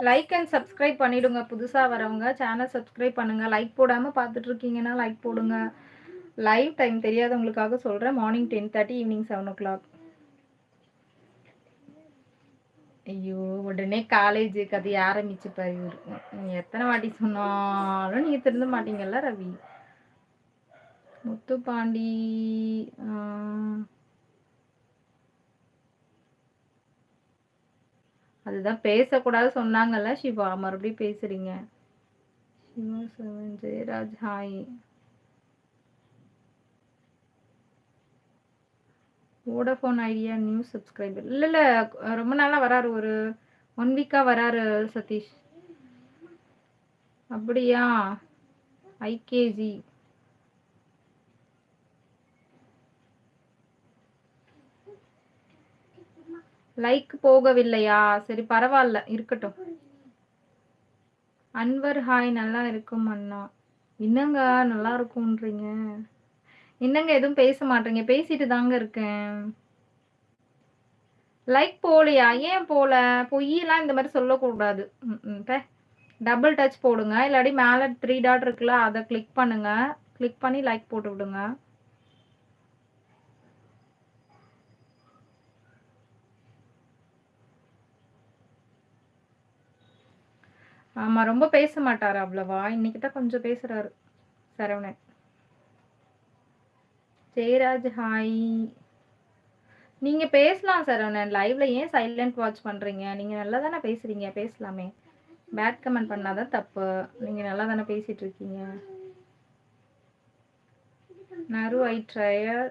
Like and subscribe பண்ணிவிடுங்க புதுசாக வரவங்க சேனல் சப்ஸ்கிரைப் பண்ணுங்கள் லைக் போடாமல் பார்த்துட்டு இருக்கீங்கன்னா லைக் போடுங்க. லைவ் டைம் தெரியாதவங்களுக்காக சொல்கிறேன் morning ten thirty evening seven o'clock ஐயோ உடனே காலேஜு கதையை ஆரம்பிச்சு பாரு எத்தனை வாட்டி சொன்னாலும் நீங்கள் திருந்த மாட்டீங்கல்ல ரவி? முத்துப்பாண்டி அதுதான் பேசக்கூடாது சொன்னாங்கல்ல சிவா மறுபடியும் பேசுறீங்க. Siva seven Jayaraj hi. Vodafone Idea new subscriber இல்லை இல்லை ரொம்ப நாளாக வராரு ஒரு ஒன் வீக்காக வராரு சதீஷ். அப்படியா? ஐகேஜி லைக் போகவில்லையா? சரி பரவாயில்ல இருக்கட்டும். அன்வர் ஹாய் நல்லா இருக்கும் அண்ணா. என்னங்க நல்லா இருக்கும்ன்றீங்க? என்னங்க எதுவும் பேச மாட்டேங்க? பேசிட்டு தாங்க இருக்கேன். லைக் போகலையா ஏன் போல? பொய்யெல்லாம் இந்த மாதிரி சொல்லக்கூடாது. டபுள் டச் போடுங்க. இல்லாட்டி மேலே த்ரீ டாட் இருக்குல்ல அதை கிளிக் பண்ணுங்க. கிளிக் பண்ணி லைக் போட்டு விடுங்க. ஆமா ரொம்ப பேச மாட்டாரு அவ்வளவா. இன்னைக்கு தான் கொஞ்சம் பேசுறாரு சரவணன். ஜெயராஜ் ஹாய் நீங்க பேசலாம் சரவணன். லைவ்ல ஏன் சைலண்ட் வாட்ச் பண்றீங்க? நீங்க நல்லா தானே பேசுறீங்க. பேசலாமே. பேட் கமெண்ட் பண்ணாதான் தப்பு. நீங்க நல்லா தானே பேசிட்டு இருக்கீங்க. நரு I trier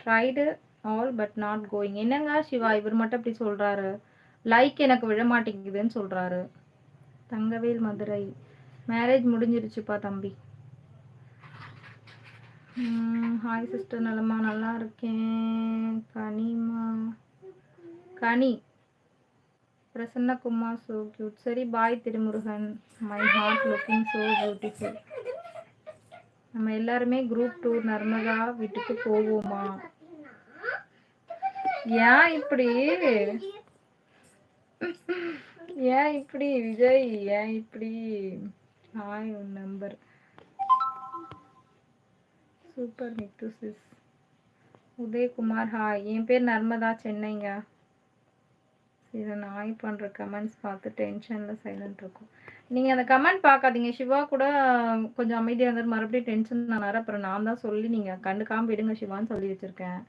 tried all but not going என்னங்க சிவா? இவர் மட்டும் இப்படி சொல்றாரு. லைக் எனக்கு விழ மாட்டேங்குதுன்னு சொல்றாரு. தங்கவேல் மதுரை. மேரேஜ் முடிஞ்சிருச்சுப்பா தம்பி. ஹாய் சிஸ்டர் நலமா நல்லா இருக்கேன். கனிமா. கனி. பிரசன்னகுமார் சோ கியூட் சரி bye Thirumurugan. My heart looking so beautiful நம்ம எல்லாருமே குரூப் டூர் நர்மதா வீட்டுக்கு போவோமா? ஏன் இப்படி? ஏன் இப்படி விஜய்? ஏன் இப்படி? ஹாய் உன் number super Mithu sis Udayakumar hi என் பேர் நர்மதா சென்னைங்க. இதை நாய் பண்ணுற கமெண்ட்ஸ் பார்த்து டென்ஷனில் சைலண்ட் இருக்கும். நீங்கள் அந்த கமெண்ட் பார்க்காதீங்க. சிவா கூட கொஞ்சம் அமைதியாக இருந்தார். மறுபடியும் டென்ஷன் ஆனார் அப்புறம் நான் தான் சொல்லி நீங்கள் கண்டுக்காமல் விடுங்க சிவான்னு சொல்லி வச்சுருக்கேன்.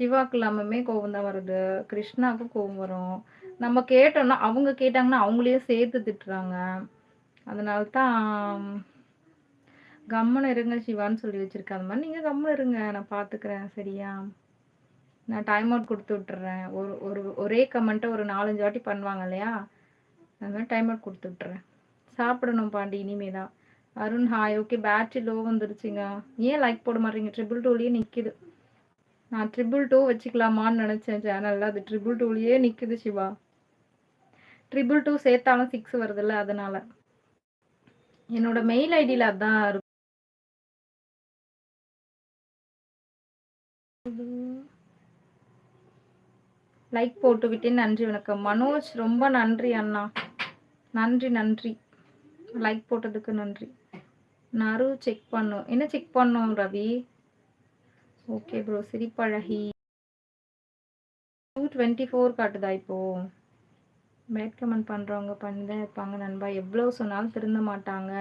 சிவாக்கு இல்லாமமே கோவம் தான் வருது. கிருஷ்ணாவுக்கும் கோவம் வரும். நம்ம கேட்டோம்னா அவங்க கேட்டாங்கன்னா அவங்களையும் சேர்த்து திட்டுறாங்க. அதனால தான் கம்மன் இருங்க சிவான்னு சொல்லி வச்சிருக்கேன் அந்த மாதிரி நீங்கள் கம்மன் இருங்க நான் பார்த்துக்கிறேன் சரியா? நான் டைம் அவுட் கொடுத்து விட்டுறேன். ஒரு ஒரு ஒரே கமெண்ட்டை ஒரு நாலஞ்சு வாட்டி பண்ணுவாங்க இல்லையா? அது மாதிரி டைம் அவுட் கொடுத்து விட்டுறேன். சாப்பிடணும் பாண்டி இனிமே தான் Arun hi okay battery low வந்துருச்சுங்க. ஏன் லைக் போட மாட்டீங்க? ட்ரிபிள் டூலேயே நிற்கிது நான் ட்ரிபிள் டூ வச்சுக்கலாமான்னு நினச்சேன் சேனலில் அது ட்ரிபிள் டூலேயே நிற்குது சிவா. ட்ரிபிள் டூ சேர்த்தாலும் சிக்ஸ் வருதுல்ல அதனால. என்னோட மெயில் ஐடியில் அதான் இருக்கும் லைக் போட்டு விட்டேன் நன்றி வணக்கம். மனோஜ் ரொம்ப நன்றி அண்ணா. நன்றி நன்றி. லைக் போட்டதுக்கு நன்றி. நறு செக் பண்ணும். என்ன செக் பண்ணோம் ரவி? ஓகே ப்ரோ சிரிப்பழகி. டூ டுவெண்ட்டி ஃபோர் காட்டுதா இப்போது பேட் கமெண்ட் பண்ணுறவங்க பண்ணி தான் இருப்பாங்க நண்பா. எவ்வளோ சொன்னாலும் திருந்த மாட்டாங்க.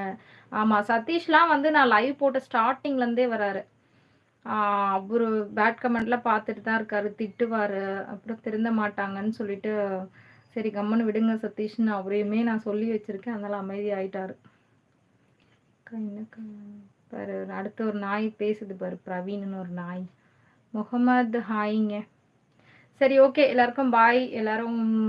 ஆமாம் சதீஷ்லாம் வந்து நான் லைவ் போட்ட ஸ்டார்டிங்லேருந்தே வராரு. அவரு பேட் கமெண்ட்லாம் பார்த்துட்டு தான் இருக்காரு திட்டுவார். அப்புறம் திருந்த மாட்டாங்கன்னு சொல்லிட்டு சரி கம்மன் விடுங்க சதீஷ்னு அவரையுமே நான் சொல்லி வச்சுருக்கேன். அதனால் அமைதி ஆயிட்டாரு. பாரு அடுத்து ஒரு நாய் பேசுது பாரு பிரவீன்னு ஒரு நாய். முகமது ஹாய்ங்க. சரி ஓகே எல்லாருக்கும் பாய் எல்லாரும்